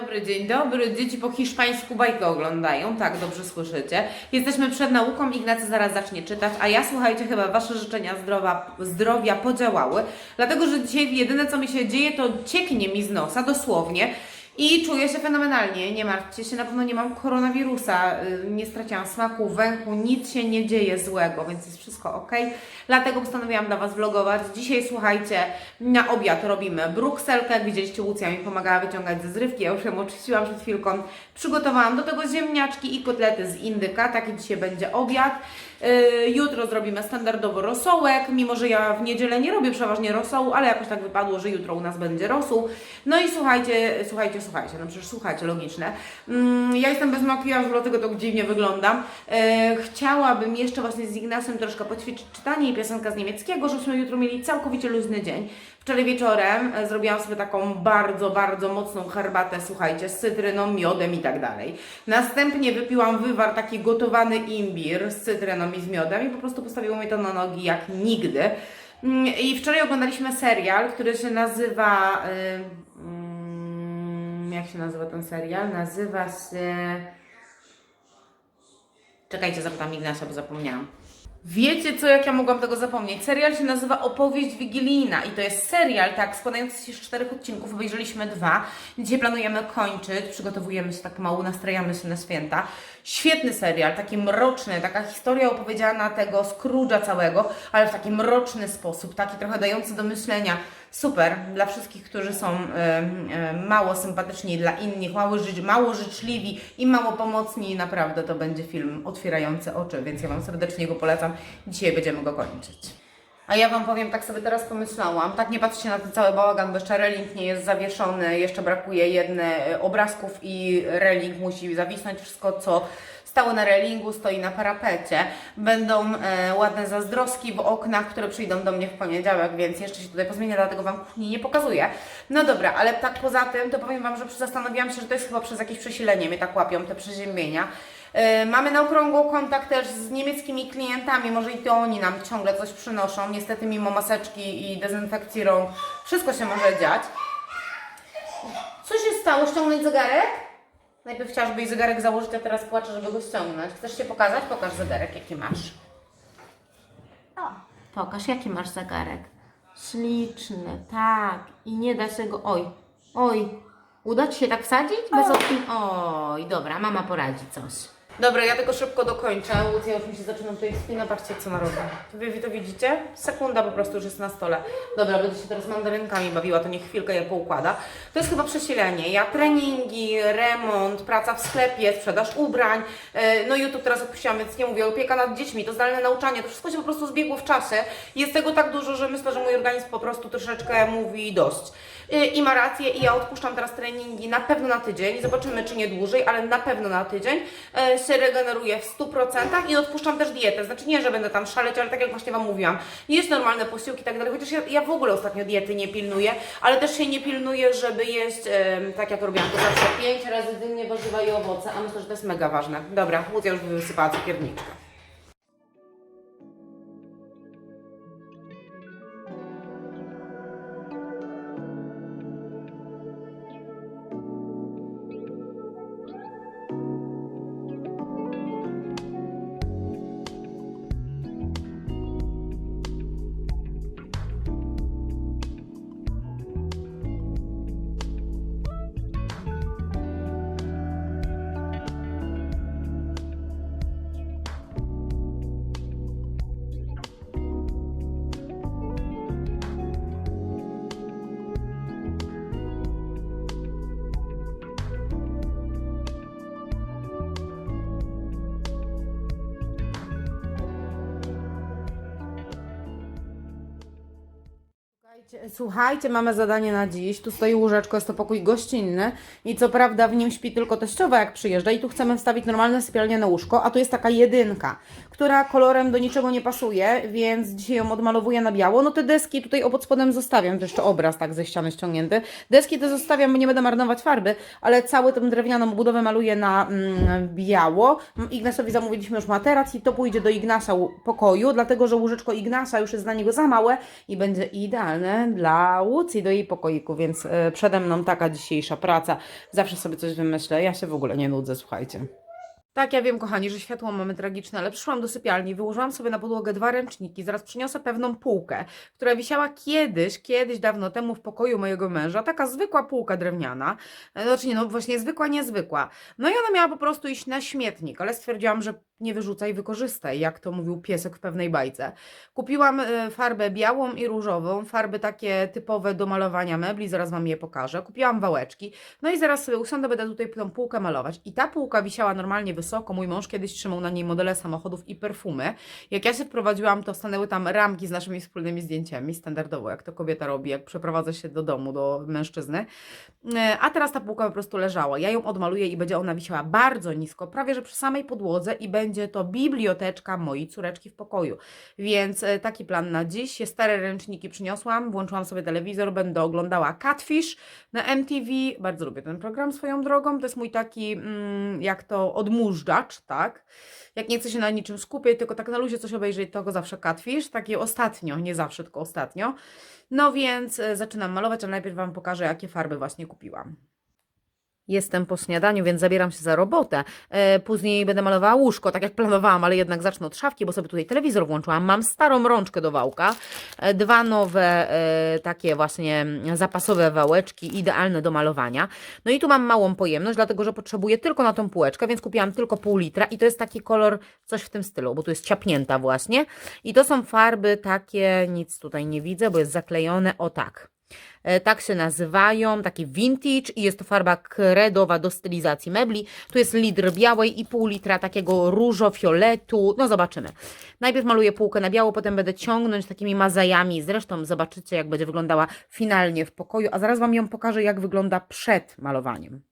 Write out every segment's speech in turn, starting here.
Dobry, dzień dobry. Dzieci po hiszpańsku bajkę oglądają, tak, dobrze słyszycie. Jesteśmy przed nauką, Ignacy zaraz zacznie czytać, a ja słuchajcie, chyba Wasze życzenia zdrowa, zdrowia podziałały, dlatego że dzisiaj jedyne co mi się dzieje to cieknie mi z nosa, dosłownie. I czuję się fenomenalnie, nie martwcie się, na pewno nie mam koronawirusa, y, nie straciłam smaku, węchu, nic się nie dzieje złego, więc jest wszystko ok. Dlatego postanowiłam dla Was vlogować. Dzisiaj słuchajcie, na obiad robimy brukselkę, widzieliście Łucja mi pomagała wyciągać ze zrywki, ja już ją oczyściłam przed chwilką. Przygotowałam do tego ziemniaczki i kotlety z indyka, taki dzisiaj będzie obiad. Yy, Jutro zrobimy standardowo rosołek, mimo że ja w niedzielę nie robię przeważnie rosołu, ale jakoś tak wypadło, że jutro u nas będzie rosół. No i słuchajcie, słuchajcie, słuchajcie, no przecież słuchajcie, logiczne. Mm, ja jestem bez makijażu, dlatego tak dziwnie wyglądam. Yy, Chciałabym jeszcze właśnie z Ignacem troszkę poćwiczyć czytanie i piosenka z niemieckiego, żebyśmy jutro mieli całkowicie luźny dzień. Wczoraj wieczorem e, zrobiłam sobie taką bardzo, bardzo mocną herbatę, słuchajcie, z cytryną, miodem i tak dalej. Następnie wypiłam wywar, taki gotowany imbir z cytryną i z miodem i po prostu postawiło mnie to na nogi jak nigdy. Mm, I wczoraj oglądaliśmy serial, który się nazywa... mm, jak się nazywa ten serial? Nazywa się... Czekajcie, zapytam Ignacia, bo zapomniałam. Wiecie co, jak ja mogłam tego zapomnieć? Serial się nazywa Opowieść Wigilijna i to jest serial, tak, składający się z czterech odcinków. Obejrzeliśmy dwa. Dzisiaj planujemy kończyć, przygotowujemy się tak pomału, nastrajamy się na święta. Świetny serial, taki mroczny, taka historia opowiedziana tego Scrooge'a całego, ale w taki mroczny sposób, taki trochę dający do myślenia. Super, dla wszystkich, którzy są em, em, mało sympatyczni dla innych, mało, życz, mało życzliwi i mało pomocni, naprawdę to będzie film otwierający oczy, więc ja Wam serdecznie go polecam. Dzisiaj będziemy go kończyć. A ja Wam powiem, tak sobie teraz pomyślałam, tak nie patrzcie na ten cały bałagan, bo jeszcze reling nie jest zawieszony, jeszcze brakuje jedne e, obrazków i reling musi zawisnąć wszystko, co stało na relingu, stoi na parapecie. Będą e, ładne zazdroski w oknach, które przyjdą do mnie w poniedziałek, więc jeszcze się tutaj pozmienia, dlatego Wam kuchni nie pokazuję. No dobra, ale tak poza tym, to powiem Wam, że zastanawiałam się, że to jest chyba przez jakieś przesilenie, mnie tak łapią te przeziębienia. E, Mamy na okrągło kontakt też z niemieckimi klientami, może i to oni nam ciągle coś przynoszą. Niestety mimo maseczki i dezynfekcji rąk wszystko się może dziać. Co się stało? Ściągnąć zegarek? Najpierw chciałaś zegarek założyć, a teraz płaczę, żeby go ściągnąć. Chcesz się pokazać? Pokaż zegarek, jaki masz. O, pokaż, jaki masz zegarek. Śliczny, tak. I nie da się go... Oj, oj. Uda Ci się tak wsadzić? Bez opin... Oj, dobra, mama poradzi coś. Dobra, ja tylko szybko dokończę. Łucja już mi się zaczyna tutaj spina. Patrzcie, co narobię. Wy, wy to widzicie? Sekunda po prostu już jest na stole. Dobra, będę się teraz mandarynkami bawiła, to niech chwilkę je poukłada. To jest chyba przesilenie. Ja treningi, remont, praca w sklepie, sprzedaż ubrań. e, No YouTube teraz odpuściłam, więc nie mówię. Opieka nad dziećmi, to zdalne nauczanie. To wszystko się po prostu zbiegło w czasie. Jest tego tak dużo, że myślę, że mój organizm po prostu troszeczkę mówi dość. Y, I ma rację i ja odpuszczam teraz treningi na pewno na tydzień, zobaczymy czy nie dłużej, ale na pewno na tydzień e, się regeneruję w 100% i odpuszczam też dietę, znaczy nie, że będę tam szaleć, ale tak jak właśnie Wam mówiłam, jeść normalne posiłki i tak dalej, chociaż ja, ja w ogóle ostatnio diety nie pilnuję, ale też się nie pilnuję, żeby jeść tak jak robiłam to zawsze 5 razy dziennie warzywa i owoce, a myślę, że to jest mega ważne. Dobra, Łucja już wysypała cukierniczkę. Słuchajcie, mamy zadanie na dziś. Tu stoi łóżeczko, jest to pokój gościnny i co prawda w nim śpi tylko teściowa jak przyjeżdża i tu chcemy wstawić normalne sypialniane łóżko, a tu jest taka jedynka, która kolorem do niczego nie pasuje, więc dzisiaj ją odmalowuję na biało. No te deski tutaj obok spodem zostawiam, to jeszcze obraz tak ze ściany ściągnięty. Deski te zostawiam, bo nie będę marnować farby, ale cały tę drewnianą budowę maluję na mm, biało. Ignasowi zamówiliśmy już materac i to pójdzie do Ignasa pokoju, dlatego że łóżeczko Ignasa już jest dla niego za małe i będzie idealne dla Łucji do jej pokoiku, więc e, przede mną taka dzisiejsza praca. Zawsze sobie coś wymyślę, ja się w ogóle nie nudzę, słuchajcie. Tak, ja wiem, kochani, że światło mamy tragiczne, ale przyszłam do sypialni, wyłożyłam sobie na podłogę dwa ręczniki, zaraz przyniosę pewną półkę, która wisiała kiedyś, kiedyś dawno temu w pokoju mojego męża, taka zwykła półka drewniana, e, znaczy nie, no właśnie zwykła, niezwykła. No i ona miała po prostu iść na śmietnik, ale stwierdziłam, że nie wyrzucaj, wykorzystaj, jak to mówił piesek w pewnej bajce. Kupiłam e, farbę białą i różową, farby takie typowe do malowania mebli, zaraz Wam je pokażę. Kupiłam wałeczki, no i zaraz sobie usiądę, będę tutaj tą półkę malować. I ta półka wisiała normalnie mój mąż kiedyś trzymał na niej modele samochodów i perfumy. Jak ja się wprowadziłam, to stanęły tam ramki z naszymi wspólnymi zdjęciami, standardowo, jak to kobieta robi, jak przeprowadza się do domu, do mężczyzny. E, A teraz ta półka po prostu leżała. Ja ją odmaluję i będzie ona wisiała bardzo nisko, prawie że przy samej podłodze i będzie to biblioteczka mojej córeczki w pokoju. Więc e, taki plan na dziś. Stare ręczniki przyniosłam, włączyłam sobie telewizor, będę oglądała Catfish na MTV. Bardzo lubię ten program swoją drogą. To jest mój taki, mm, jak to, odmóżdżacz, tak? Jak nie chcę się na niczym skupić, tylko tak na luzie coś obejrzeć, to go zawsze Catfish. Takie ostatnio, nie zawsze, tylko ostatnio. No więc e, zaczynam malować, ale najpierw Wam pokażę, jakie farby właśnie kupiłam. Jestem po śniadaniu, więc zabieram się za robotę. E, później będę malowała łóżko, tak jak planowałam, ale jednak zacznę od szafki, bo sobie tutaj telewizor włączyłam. Mam starą rączkę do wałka, e, dwa nowe e, takie właśnie zapasowe wałeczki, idealne do malowania. No i tu mam małą pojemność, dlatego że potrzebuję tylko na tą półeczkę, więc kupiłam tylko pół litra i to jest taki kolor, coś w tym stylu, bo tu jest ciapnięta właśnie. I to są farby takie, nic tutaj nie widzę, bo jest zaklejone, o tak. E, Tak się nazywają, taki vintage i jest to farba kredowa do stylizacji mebli. Tu jest litr białej i pół litra takiego różo-fioletu. No zobaczymy. Najpierw maluję półkę na biało, potem będę ciągnąć takimi mazajami. Zresztą zobaczycie, jak będzie wyglądała finalnie w pokoju, a zaraz Wam ją pokażę, jak wygląda przed malowaniem.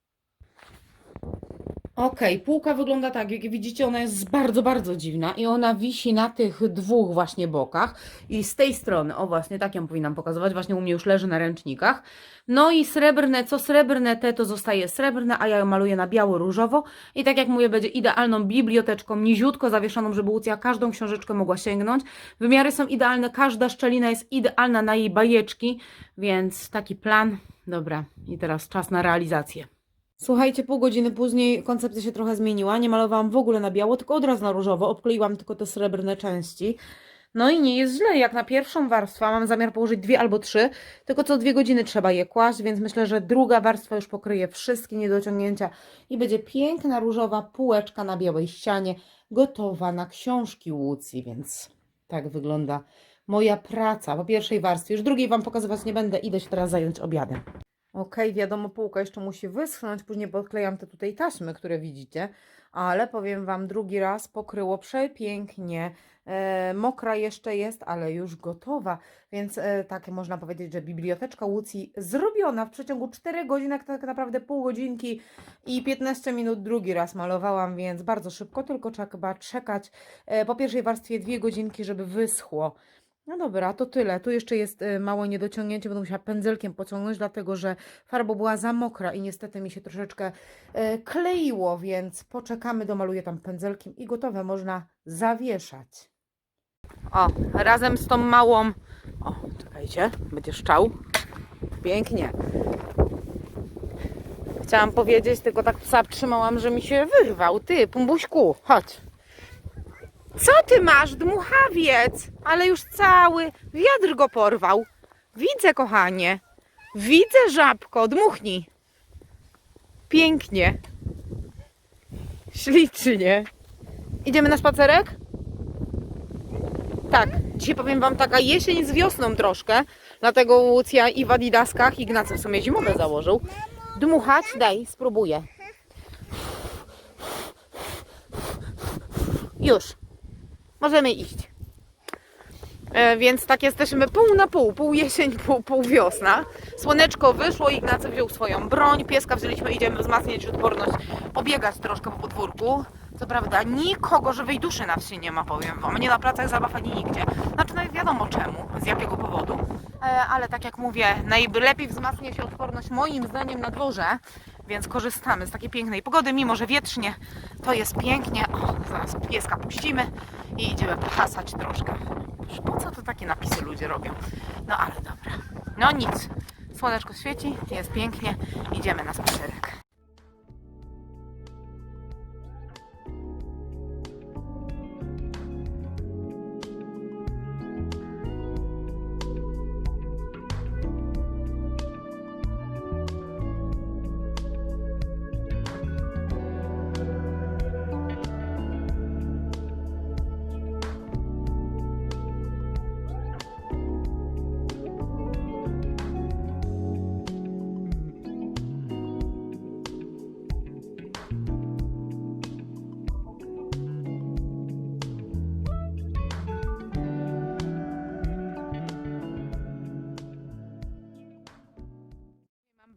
Okej, półka wygląda tak, jak widzicie, ona jest bardzo, bardzo dziwna i ona wisi na tych dwóch właśnie bokach i z tej strony, o właśnie, tak ją powinnam pokazywać, właśnie u mnie już leży na ręcznikach. No i srebrne, co srebrne, te to zostaje srebrne, a ja ją maluję na biało-różowo i tak jak mówię, będzie idealną biblioteczką, niziutko zawieszoną, żeby Łucja każdą książeczkę mogła sięgnąć. Wymiary są idealne, każda szczelina jest idealna na jej bajeczki, więc taki plan. Dobra, i teraz czas na realizację. Słuchajcie, pół godziny później koncepcja się trochę zmieniła. Nie malowałam w ogóle na biało, tylko od razu na różowo. Obkleiłam tylko te srebrne części. No i nie jest źle. Jak na pierwszą warstwę mam zamiar położyć dwie albo trzy, tylko co dwie godziny trzeba je kłaść, więc myślę, że druga warstwa już pokryje wszystkie niedociągnięcia i będzie piękna różowa półeczka na białej ścianie, gotowa na książki Łucji, więc tak wygląda moja praca po pierwszej warstwie. Już drugiej Wam pokazywać nie będę, idę się teraz zająć obiadem. Okej, wiadomo, półka jeszcze musi wyschnąć, później podklejam te tutaj taśmy, które widzicie, ale powiem Wam, drugi raz pokryło przepięknie, e, mokra jeszcze jest, ale już gotowa, więc e, tak można powiedzieć, że biblioteczka Łucji zrobiona w przeciągu 4 godzin, jak tak naprawdę pół godzinki i 15 minut drugi raz malowałam, więc bardzo szybko, tylko trzeba czekać e, po pierwszej warstwie dwie godzinki, żeby wyschło. No dobra, to tyle. Tu jeszcze jest y, małe niedociągnięcie, będę musiała pędzelkiem pociągnąć, dlatego że farba była za mokra i niestety mi się troszeczkę y, kleiło, więc poczekamy, domaluję tam pędzelkiem i gotowe, można zawieszać. O, razem z tą małą... O, czekajcie, będzie szczał. Pięknie. Chciałam powiedzieć, tylko tak psa trzymałam, że mi się wyrwał. Ty, Pumbuśku, chodź. Co ty masz, dmuchawiec? Ale już cały wiatr go porwał. Widzę, kochanie. Widzę, żabko. Dmuchnij. Pięknie. Ślicznie. Idziemy na spacerek? Tak. Dzisiaj powiem Wam taka jesień z wiosną troszkę. Dlatego Łucja i w adidaskach. Ignacy w sumie zimowe założył. Dmuchać? Daj, spróbuję. Już. Możemy iść. E, więc tak jesteśmy pół na pół, pół jesień, pół, pół wiosna. Słoneczko wyszło, Ignacy wziął swoją broń, pieska wzięliśmy, idziemy wzmacniać odporność, pobiegać troszkę po podwórku. Co prawda nikogo żywej duszy na wsi nie ma, powiem wam, nie na placach zabaw ani nigdzie. Znaczy nawet wiadomo czemu, z jakiego powodu. E, ale tak jak mówię, najlepiej wzmacnia się odporność moim zdaniem na dworze, więc korzystamy z takiej pięknej pogody, mimo że wietrznie, to jest pięknie. O, zaraz pieska puścimy i idziemy pasać troszkę. Po co to takie napisy ludzie robią? No ale dobra. No nic, słoneczko świeci, jest pięknie, idziemy na spacerek.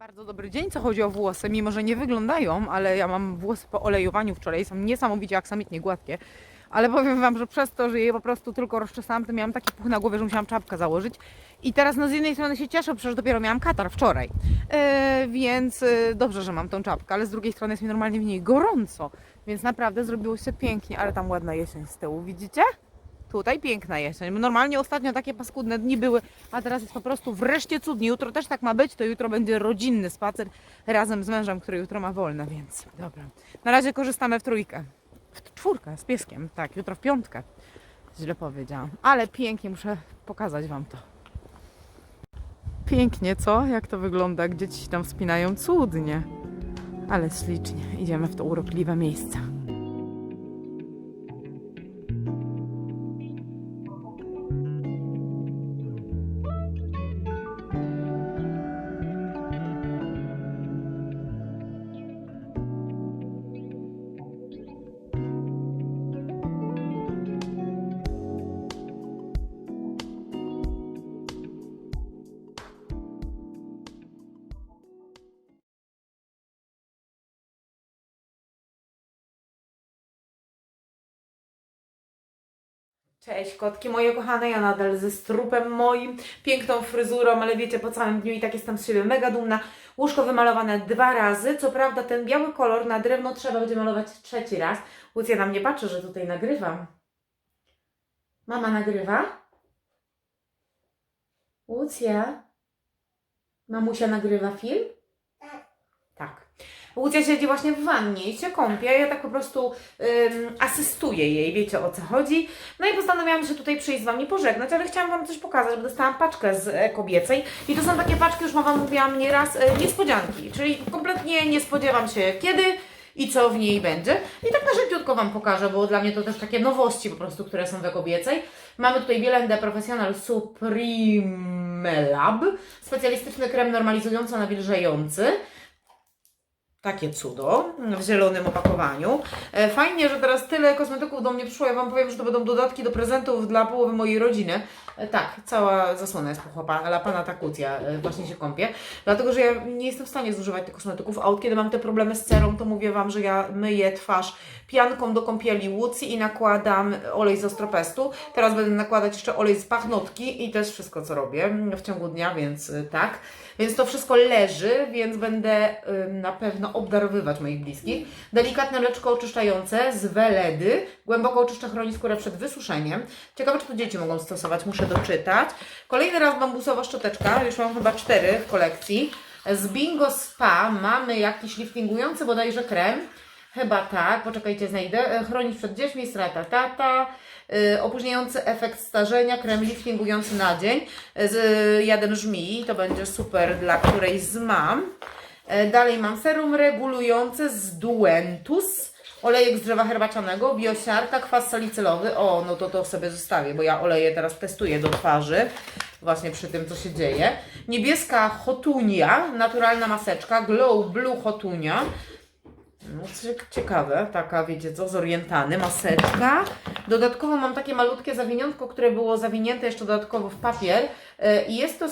Bardzo dobry dzień, co chodzi o włosy, mimo że nie wyglądają, ale ja mam włosy po olejowaniu wczoraj, są niesamowicie aksamitnie gładkie. Ale powiem Wam, że przez to, że je po prostu tylko rozczesałam, to miałam taki puch na głowie, że musiałam czapkę założyć. I teraz no z jednej strony się cieszę, przecież dopiero miałam katar wczoraj. E, więc e, dobrze, że mam tą czapkę, ale z drugiej strony jest mi normalnie w niej gorąco. Więc naprawdę zrobiło się pięknie, ale tam ładna jesień z tyłu, widzicie? Tutaj piękna jesień. Normalnie ostatnio takie paskudne dni były, a teraz jest po prostu wreszcie cudnie. Jutro też tak ma być, to jutro będzie rodzinny spacer razem z mężem, który jutro ma wolne, więc dobra. Na razie korzystamy w trójkę. W czwórkę z pieskiem, tak, jutro w piątkę. Źle powiedziałam, ale pięknie muszę pokazać Wam to. Pięknie, co? Jak to wygląda, gdzie ci tam wspinają? Cudnie. Ale ślicznie. Idziemy w to urokliwe miejsce. Cześć kotki moje kochane, ja nadal ze strupem moim, piękną fryzurą, ale wiecie, po całym dniu i tak jestem z siebie mega dumna. Łóżko wymalowane dwa razy, co prawda ten biały kolor na drewno trzeba będzie malować trzeci raz. Łucja na mnie patrzy, że tutaj nagrywam. Mama nagrywa? Łucja? Mamusia nagrywa film? Tak. Łucja siedzi właśnie w wannie i się kąpie, ja tak po prostu ym, asystuję jej, wiecie o co chodzi. No i postanowiłam się tutaj przyjść z Wami pożegnać, ale chciałam Wam coś pokazać, bo dostałam paczkę z e, kobiecej i to są takie paczki, już Wam mówiłam nieraz, e, niespodzianki, czyli kompletnie nie spodziewam się kiedy i co w niej będzie. I tak na szybciutko Wam pokażę, bo dla mnie to też takie nowości po prostu, które są we kobiecej. Mamy tutaj Bielende Professional Supreme Lab, specjalistyczny krem normalizująco-nawilżający. Takie cudo w zielonym opakowaniu. E, Fajnie, że teraz tyle kosmetyków do mnie przyszło. Ja Wam powiem, że to będą dodatki do prezentów dla połowy mojej rodziny. E, Tak, cała zasłona jest pochłapana, pana takucja e, właśnie się kąpie. Dlatego, że ja nie jestem w stanie zużywać tych kosmetyków, a od kiedy mam te problemy z cerą, to mówię Wam, że ja myję twarz pianką do kąpieli Łucji i nakładam olej z ostropestu. Teraz będę nakładać jeszcze olej z pachnotki i też wszystko, co robię w ciągu dnia, więc tak. Więc to wszystko leży, więc będę na pewno obdarowywać moich bliskich. Delikatne mleczko oczyszczające z weledy. Głęboko oczyszcza, chroni skórę przed wysuszeniem. Ciekawe, czy to dzieci mogą stosować, muszę doczytać. Kolejny raz bambusowa szczoteczka, już mam chyba cztery w kolekcji. Z Bingo Spa mamy jakiś liftingujący bodajże krem. Chyba tak, poczekajcie, znajdę. E, Chronić przed dziećmi, strata tata. Y, opóźniający efekt starzenia, krem liftingujący na dzień z y, jadem żmii. To będzie super dla którejś z mam. E, Dalej mam serum regulujące z Duentus. Olejek z drzewa herbacianego, biosiarka, kwas salicylowy. O, no to to sobie zostawię, bo ja oleje teraz testuję do twarzy. Właśnie przy tym, co się dzieje. Niebieska hotunia, naturalna maseczka. Glow Blue hotunia. No, cie- ciekawe, taka wiecie co, zorientany, maseczka. Dodatkowo mam takie malutkie zawiniątko, które było zawinięte jeszcze dodatkowo w papier. E, I jest to,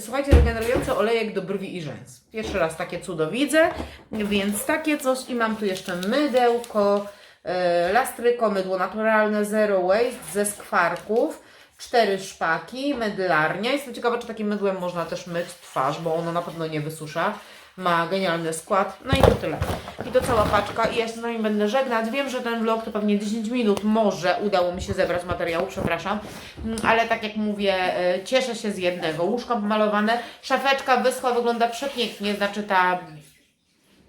słuchajcie, regenerujący olejek do brwi i rzęs. Pierwszy raz takie cudo widzę, więc takie coś. I mam tu jeszcze mydełko, e, lastryko, mydło naturalne, zero waste ze skwarków. Cztery szpaki, mydlarnia. Jestem ciekawa, czy takim mydłem można też myć twarz, bo ono na pewno nie wysusza. ma genialny skład. No i to tyle. I to cała paczka i ja się z Wami będę żegnać. Wiem, że ten vlog to pewnie 10 minut, może udało mi się zebrać materiału, przepraszam. Mm, Ale tak jak mówię, e, cieszę się z jednego. Łóżko pomalowane, szafeczka wyschła, wygląda przepięknie, znaczy ta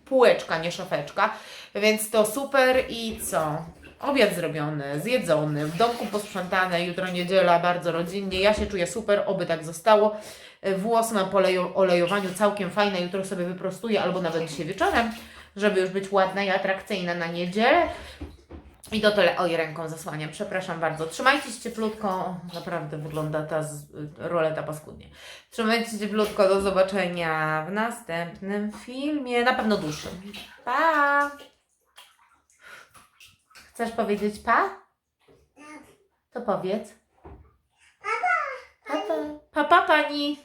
półeczka, nie szafeczka, więc to super i co? Obiad zrobiony, zjedzony, w domku posprzątane, jutro niedziela, bardzo rodzinnie, ja się czuję super, oby tak zostało. Włos na poleju, olejowaniu całkiem fajne, jutro sobie wyprostuję albo nawet dzisiaj wieczorem, żeby już być ładna i atrakcyjna na niedzielę. I to tyle. Oj, ręką zasłaniam. Przepraszam bardzo. Trzymajcie się cieplutko. Naprawdę wygląda ta z, roleta paskudnie. Trzymajcie się cieplutko. Do zobaczenia w następnym filmie. Na pewno dłuższym. Pa! Chcesz powiedzieć pa? To powiedz. Pa, pa. Pa, pa, pani.